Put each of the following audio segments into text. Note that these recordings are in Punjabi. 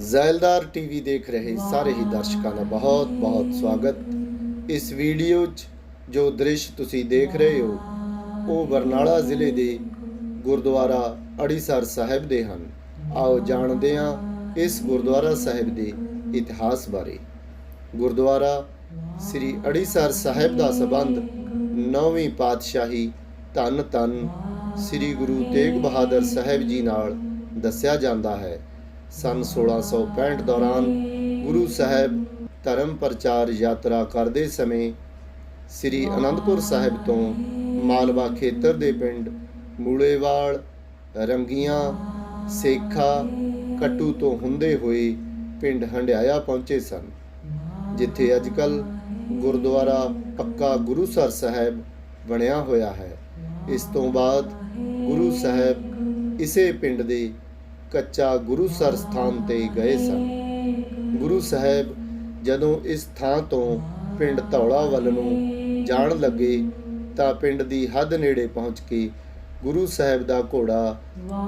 ਜ਼ੈਲਦਾਰ ਟੀਵੀ ਦੇਖ ਰਹੇ ਸਾਰੇ ਹੀ ਦਰਸ਼ਕਾਂ ਦਾ ਬਹੁਤ ਬਹੁਤ ਸਵਾਗਤ। ਇਸ ਵੀਡੀਓ 'ਚ ਜੋ ਦ੍ਰਿਸ਼ ਤੁਸੀਂ ਦੇਖ ਰਹੇ ਹੋ ਉਹ ਬਰਨਾਲਾ ਜ਼ਿਲ੍ਹੇ ਦੇ ਗੁਰਦੁਆਰਾ ਅੜੀਸਰ ਸਾਹਿਬ ਦੇ ਹਨ। ਆਓ ਜਾਣਦੇ ਹਾਂ ਇਸ ਗੁਰਦੁਆਰਾ ਸਾਹਿਬ ਦੇ ਇਤਿਹਾਸ ਬਾਰੇ। ਗੁਰਦੁਆਰਾ ਸ੍ਰੀ ਅੜੀਸਰ ਸਾਹਿਬ ਦਾ ਸੰਬੰਧ ਨੌਵੀਂ ਪਾਤਸ਼ਾਹੀ ਧੰਨ ਧੰਨ ਸ੍ਰੀ ਗੁਰੂ ਤੇਗ ਬਹਾਦਰ ਸਾਹਿਬ ਜੀ ਨਾਲ ਦੱਸਿਆ ਜਾਂਦਾ ਹੈ। ਸਨ 1665 ਦੌਰਾਨ ਗੁਰੂ ਸਾਹਿਬ ਧਰਮ ਪ੍ਰਚਾਰ ਯਾਤਰਾ ਕਰਦੇ ਸਮੇਂ ਸ੍ਰੀ ਅਨੰਦਪੁਰ ਸਾਹਿਬ ਤੋਂ ਮਾਲਵਾ ਖੇਤਰ ਦੇ ਪਿੰਡ ਮੂਲੇਵਾਲ, ਰੰਗੀਆਂ, ਸੇਖਾ, ਕਟੂ ਤੋਂ ਹੁੰਦੇ ਹੋਏ ਪਿੰਡ ਹੰਡਿਆਇਆ ਪਹੁੰਚੇ ਸਨ, ਜਿੱਥੇ ਅੱਜਕੱਲ ਗੁਰਦੁਆਰਾ ਪੱਕਾ ਗੁਰੂਸਰ ਸਾਹਿਬ ਬਣਿਆ ਹੋਇਆ ਹੈ। ਇਸ ਤੋਂ ਬਾਅਦ ਗੁਰੂ ਸਾਹਿਬ ਇਸੇ ਪਿੰਡ ਦੇ ਕੱਚਾ ਗੁਰੂ ਸਰ ਸਥਾਨ ਤੇ ਗਏ ਸਨ। ਗੁਰੂ ਸਾਹਿਬ ਜਦੋਂ ਇਸ ਥਾਂ ਤੋਂ ਪਿੰਡ ਧੌਲਾ ਵੱਲ ਨੂੰ ਜਾਣ ਲੱਗੇ ਤਾਂ ਪਿੰਡ ਦੀ ਹੱਦ ਨੇੜੇ ਪਹੁੰਚ ਕੇ ਗੁਰੂ ਸਾਹਿਬ ਦਾ ਘੋੜਾ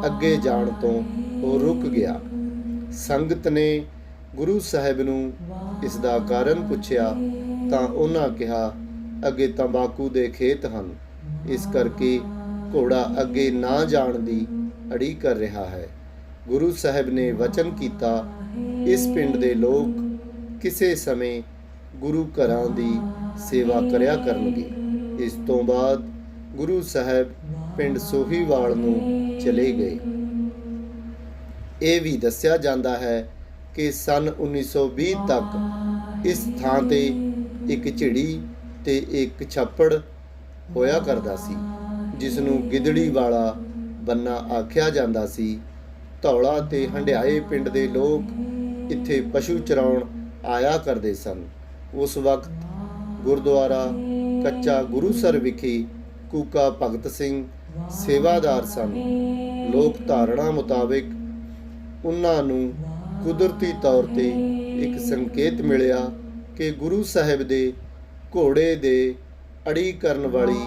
ਅੱਗੇ ਜਾਣ ਤੋਂ ਉਹ ਰੁਕ ਗਿਆ। ਸੰਗਤ ਨੇ ਗੁਰੂ ਸਾਹਿਬ ਨੂੰ ਇਸ ਦਾ ਕਾਰਨ ਪੁੱਛਿਆ ਤਾਂ ਉਹਨਾਂ ਕਿਹਾ, ਅੱਗੇ ਤੰਬਾਕੂ ਦੇ ਖੇਤ ਹਨ। ਇਸ ਕਰਕੇ ਘੋੜਾ ਅੱਗੇ ਨਾ ਜਾਣ ਦੀ ਅੜੀ ਕਰ ਰਿਹਾ ਹੈ। ਗੁਰੂ ਸਾਹਿਬ ਨੇ ਵਚਨ ਕੀਤਾ, ਇਸ ਪਿੰਡ ਦੇ ਲੋਕ ਕਿਸੇ ਸਮੇਂ ਗੁਰੂ ਘਰਾਂ ਦੀ ਸੇਵਾ ਕਰਿਆ ਕਰਨਗੇ। ਇਸ ਤੋਂ ਬਾਅਦ ਗੁਰੂ ਸਾਹਿਬ ਪਿੰਡ ਸੋਹੀਵਾਲ ਨੂੰ ਚਲੇ ਗਏ। ਇਹ ਵੀ ਦੱਸਿਆ ਜਾਂਦਾ ਹੈ ਕਿ ਸਨ 1920 ਤੱਕ ਇਸ ਥਾਂ ਤੇ ਇੱਕ ਝਿੜੀ ਤੇ ਇੱਕ ਛੱਪੜ ਹੋਇਆ ਕਰਦਾ ਸੀ ਜਿਸ ਨੂੰ ਗਿੱਦੜੀ ਵਾਲਾ ਬੰਨਾ ਆਖਿਆ ਜਾਂਦਾ ਸੀ। ਧੌਲਾ ਤੇ ਹੰਡਿਆਏ ਪਿੰਡ ਦੇ ਲੋਕ ਇੱਥੇ ਪਸ਼ੂ ਚਰਾਉਣ ਆਇਆ ਕਰਦੇ ਸਨ। ਉਸ ਵਕਤ ਗੁਰਦੁਆਰਾ ਕੱਚਾ ਗੁਰੂਸਰ ਵਿਖੇ ਕੂਕਾ ਭਗਤ ਸਿੰਘ ਸੇਵਾਦਾਰ ਸਨ। ਲੋਕ ਧਾਰਣਾ ਮੁਤਾਬਿਕ ਉਹਨਾਂ ਨੂੰ ਕੁਦਰਤੀ ਤੌਰ ਤੇ ਇੱਕ ਸੰਕੇਤ ਮਿਲਿਆ ਕਿ ਗੁਰੂ ਸਾਹਿਬ ਦੇ ਘੋੜੇ ਦੇ ਅੜੀ ਕਰਨ ਵਾਲੀ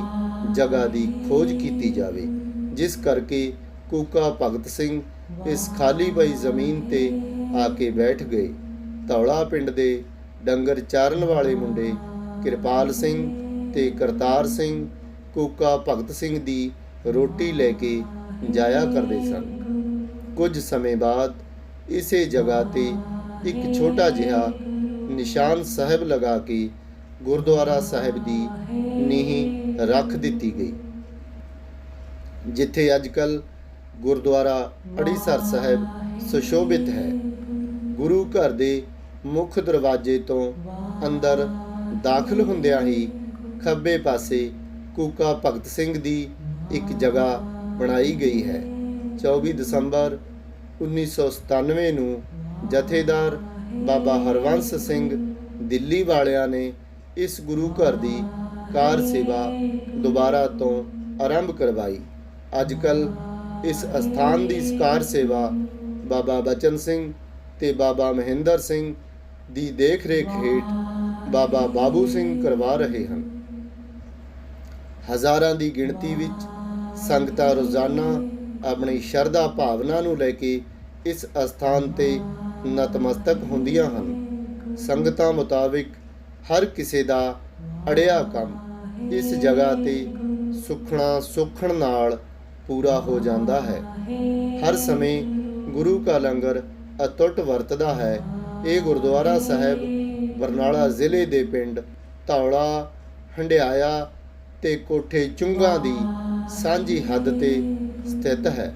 ਜਗ੍ਹਾ ਦੀ ਖੋਜ ਕੀਤੀ ਜਾਵੇ, ਜਿਸ ਕਰਕੇ ਕੂਕਾ ਭਗਤ ਸਿੰਘ ਇਸ ਖਾਲੀ ਪਈ ਜ਼ਮੀਨ ਤੇ ਆ ਕੇ ਬੈਠ ਗਏ। ਧੌਲਾ ਪਿੰਡ ਦੇ ਡੰਗਰ ਚਾਰਨ ਵਾਲੇ ਮੁੰਡੇ ਕਿਰਪਾਲ ਸਿੰਘ ਤੇ ਕਰਤਾਰ ਸਿੰਘ ਕੂਕਾ ਭਗਤ ਸਿੰਘ ਦੀ ਰੋਟੀ ਲੈ ਕੇ ਜਾਇਆ ਕਰਦੇ ਸਨ। ਕੁਝ ਸਮੇਂ ਬਾਅਦ ਇਸੇ ਜਗ੍ਹਾ ਤੇ ਇੱਕ ਛੋਟਾ ਜਿਹਾ ਨਿਸ਼ਾਨ ਸਾਹਿਬ ਲਗਾ ਕੇ ਗੁਰਦੁਆਰਾ ਸਾਹਿਬ ਦੀ ਨੀਂਹ ਰੱਖ ਦਿੱਤੀ ਗਈ। ਜਿੱਥੇ ਅੱਜਕੱਲ ਗੁਰਦੁਆਰਾ ਅੜੀਸਰ ਸਾਹਿਬ ਸੁਸ਼ੋਭਿਤ ਹੈ। ਗੁਰੂ ਘਰ ਦੇ ਮੁੱਖ ਦਰਵਾਜ਼ੇ ਤੋਂ ਅੰਦਰ ਦਾਖਲ ਹੁੰਦਿਆਂ ਹੀ ਖੱਬੇ ਪਾਸੇ ਕੂਕਾ ਭਗਤ ਸਿੰਘ ਦੀ ਇੱਕ ਜਗ੍ਹਾ ਬਣਾਈ ਗਈ ਹੈ। 24 ਦਸੰਬਰ 1997 ਨੂੰ ਜਥੇਦਾਰ ਬਾਬਾ ਹਰਵੰਸ ਸਿੰਘ ਦਿੱਲੀ ਵਾਲਿਆਂ ਨੇ ਇਸ ਗੁਰੂ ਘਰ ਦੀ ਕਾਰ ਸੇਵਾ ਦੁਬਾਰਾ ਤੋਂ ਆਰੰਭ ਕਰਵਾਈ। ਅੱਜ ਅੱਜਕੱਲ ਇਸ ਅਸਥਾਨ ਦੀ ਕਾਰ ਸੇਵਾ ਬਾਬਾ ਬਚਨ ਸਿੰਘ ਤੇ ਬਾਬਾ ਮਹਿੰਦਰ ਸਿੰਘ ਦੀ ਦੇਖ-ਰੇਖ ਹੇਠ ਬਾਬਾ ਬਾਬੂ ਸਿੰਘ ਕਰਵਾ ਰਹੇ ਹਨ। ਹਜ਼ਾਰਾਂ ਦੀ ਗਿਣਤੀ ਵਿੱਚ ਸੰਗਤਾਂ ਰੋਜ਼ਾਨਾ ਆਪਣੀ ਸ਼ਰਧਾ ਭਾਵਨਾ ਨੂੰ ਲੈ ਕੇ ਇਸ ਅਸਥਾਨ ਤੇ ਨਤਮਸਤਕ ਹੁੰਦੀਆਂ ਹਨ। ਸੰਗਤਾਂ ਮੁਤਾਬਿਕ ਹਰ ਕਿਸੇ ਦਾ ਅੜਿਆ ਕੰਮ ਇਸ ਜਗ੍ਹਾ ਤੇ ਸੁਖਣਾ ਸੁਖਣ ਨਾਲ ਪੂਰਾ ਹੋ ਜਾਂਦਾ ਹੈ। ਹਰ ਸਮੇਂ ਗੁਰੂ ਕਾ ਲੰਗਰ ਅਟੁੱਟ ਵਰਤਦਾ ਹੈ। ਇਹ ਗੁਰਦੁਆਰਾ ਸਾਹਿਬ ਬਰਨਾਲਾ ਜ਼ਿਲ੍ਹੇ ਦੇ ਪਿੰਡ ਧੌਲਾ, ਹੰਡਿਆਇਆ ਤੇ ਕੋਠੇ ਚੁੰਗਾ ਦੀ ਸਾਂਝੀ ਹੱਦ ਤੇ ਸਥਿਤ ਹੈ।